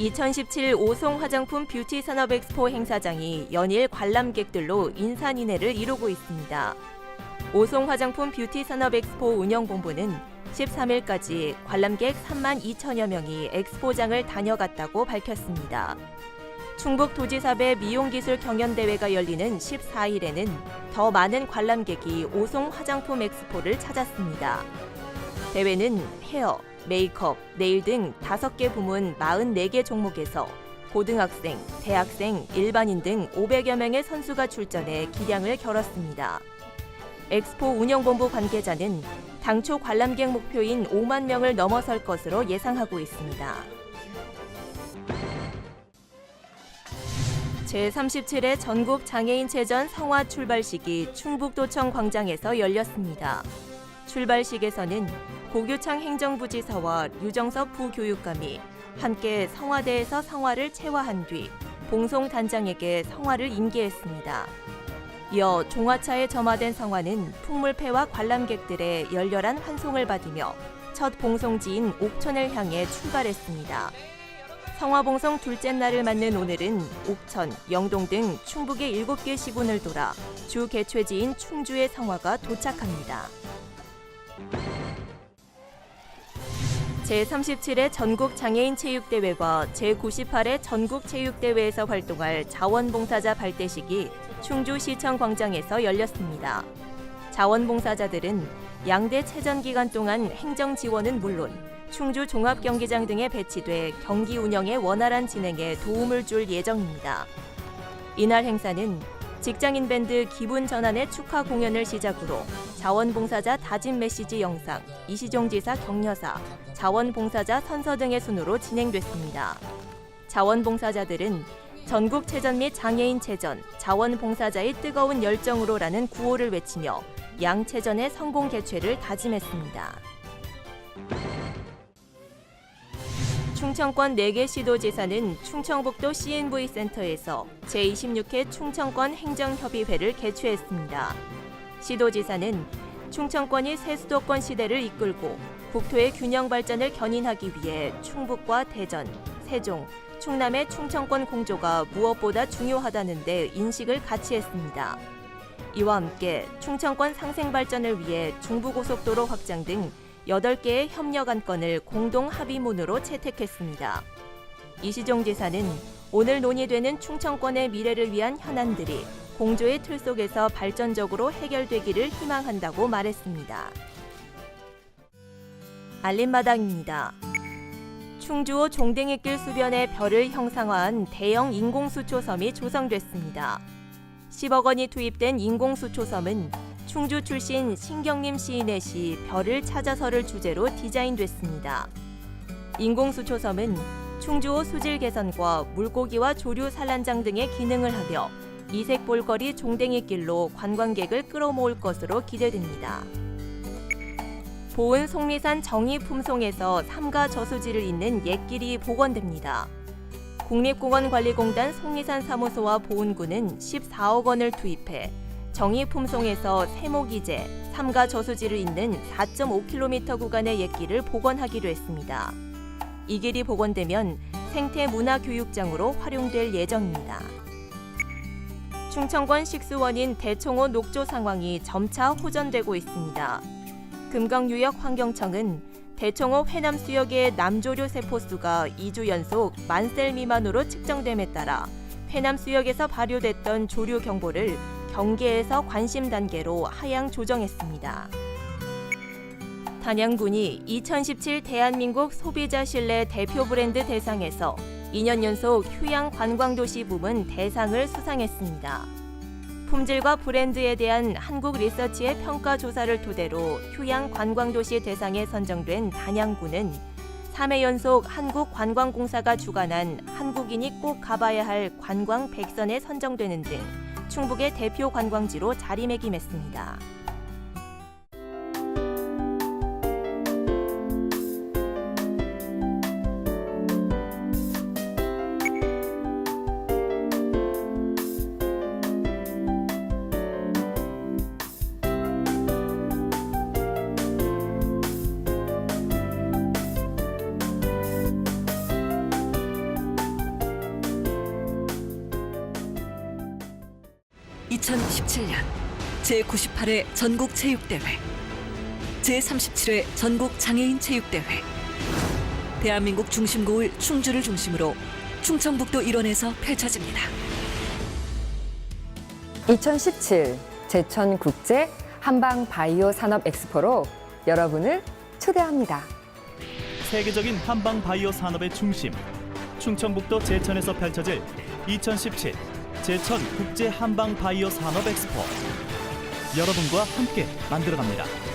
2017 오송 화장품 뷰티 산업 엑스포 행사장이 연일 관람객들로 인산인해를 이루고 있습니다. 오송 화장품 뷰티 산업 엑스포 운영본부는 13일까지 관람객 3만 2천여 명이 엑스포장을 다녀갔다고 밝혔습니다. 충북 도지사배 미용기술 경연대회가 열리는 14일에는 더 많은 관람객이 오송 화장품 엑스포를 찾았습니다. 대회는 헤어, 메이크업, 네일 등 5개 부문 44개 종목에서 고등학생, 대학생, 일반인 등 500여 명의 선수가 출전해 기량을 겨뤘습니다. 엑스포 운영본부 관계자는 당초 관람객 목표인 5만 명을 넘어설 것으로 예상하고 있습니다. 제37회 전국 장애인 체전 성화 출발식이 충북도청 광장에서 열렸습니다. 출발식에서는 고교창 행정부지사와 유정섭 부교육감이 함께 성화대에서 성화를 채화한 뒤 봉송 단장에게 성화를 임기했습니다. 이어 종화차에 점화된 성화는 풍물패와 관람객들의 열렬한 환송을 받으며 첫 봉송지인 옥천을 향해 출발했습니다. 성화봉송 둘째 날을 맞는 오늘은 옥천, 영동 등 충북의 7개 시군을 돌아 주 개최지인 충주의 성화가 도착합니다. 제37회 전국 장애인 체육대회와 제98회 전국 체육대회에서 활동할 자원봉사자 발대식이 충주시청 광장에서 열렸습니다. 자원봉사자들은 양대 체전 기간 동안 행정 지원은 물론 충주 종합경기장 등에 배치돼 경기 운영의 원활한 진행에 도움을 줄 예정입니다. 이날 행사는 직장인 밴드 기분 전환의 축하 공연을 시작으로 자원봉사자 다짐 메시지 영상, 이시종 지사 격려사, 자원봉사자 선서 등의 순으로 진행됐습니다. 자원봉사자들은 전국 체전 및 장애인 체전, 자원봉사자의 뜨거운 열정으로라는 구호를 외치며 양체전의 성공 개최를 다짐했습니다. 충청권 4개 시도지사는 충청북도 CNV 센터에서 제26회 충청권 행정협의회를 개최했습니다. 시도지사는 충청권이 새 수도권 시대를 이끌고 국토의 균형 발전을 견인하기 위해 충북과 대전, 세종, 충남의 충청권 공조가 무엇보다 중요하다는 데 인식을 같이 했습니다. 이와 함께 충청권 상생 발전을 위해 중부고속도로 확장 등 8개의 협력 안 건을 공동 합의문으로 채택했습니다. 이시종 지사는 오늘 논의되는 충청권의 미래를 위한 현안들이 공조의 틀 속에서 발전적으로 해결되기를 희망한다고 말했습니다. 알림마당입니다. 충주호 종댕이길 수변의 별을 형상화한 대형 인공수초섬이 조성됐습니다. 10억 원이 투입된 인공수초섬은 충주 출신 신경림 시인의 시 별을 찾아서를 주제로 디자인됐습니다. 인공수초섬은 충주호 수질 개선과 물고기와 조류 산란장 등의 기능을 하며 이색 볼거리 종댕이길로 관광객을 끌어모을 것으로 기대됩니다. 보은 속리산 정의품송에서 삼가 저수지를 잇는 옛길이 복원됩니다. 국립공원관리공단 속리산 사무소와 보은군은 14억 원을 투입해 정의 품송에서 세모기제, 삼가 저수지를 잇는 4.5km 구간의 옛길을 복원하기로 했습니다. 이 길이 복원되면 생태 문화 교육장으로 활용될 예정입니다. 충청권 식수원인 대청호 녹조 상황이 점차 호전되고 있습니다. 금강유역 환경청은 대청호 회남 수역의 남조류 세포수가 2주 연속 만셀 미만으로 측정됨에 따라 회남 수역에서 발효됐던 조류 경보를 경계에서 관심 단계로 하향 조정했습니다. 단양군이 2017 대한민국 소비자 신뢰 대표 브랜드 대상에서 2년 연속 휴양 관광도시 부문 대상을 수상했습니다. 품질과 브랜드에 대한 한국 리서치의 평가 조사를 토대로 휴양 관광도시 대상에 선정된 단양군은 3회 연속 한국관광공사가 주관한 한국인이 꼭 가봐야 할 관광 100선에 선정되는 등 충북의 대표 관광지로 자리매김했습니다. 2017년 제98회 전국 체육대회 제37회 전국 장애인 체육대회 대한민국 중심고을 충주를 중심으로 충청북도 일원에서 펼쳐집니다. 2017 제천 국제 한방 바이오 산업 엑스포로 여러분을 초대합니다. 세계적인 한방 바이오 산업의 중심 충청북도 제천에서 펼쳐질 2017 제천 국제 한방 바이오 산업 엑스포 여러분과 함께 만들어갑니다.